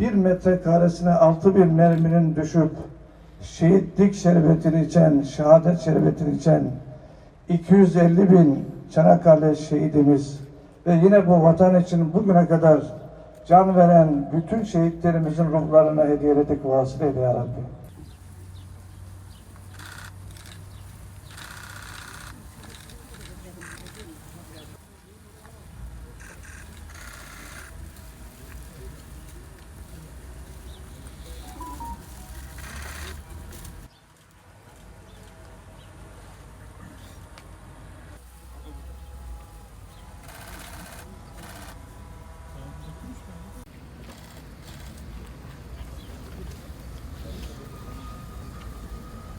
bir metrekaresine altı bin merminin düşüp şehitlik şerbetini içen, şehadet şerbetini içen 250 bin Çanakkale şehidimiz ve yine bu vatan için bugüne kadar can veren bütün şehitlerimizin ruhlarına hediye ettik vasıtayla ya Rabbi.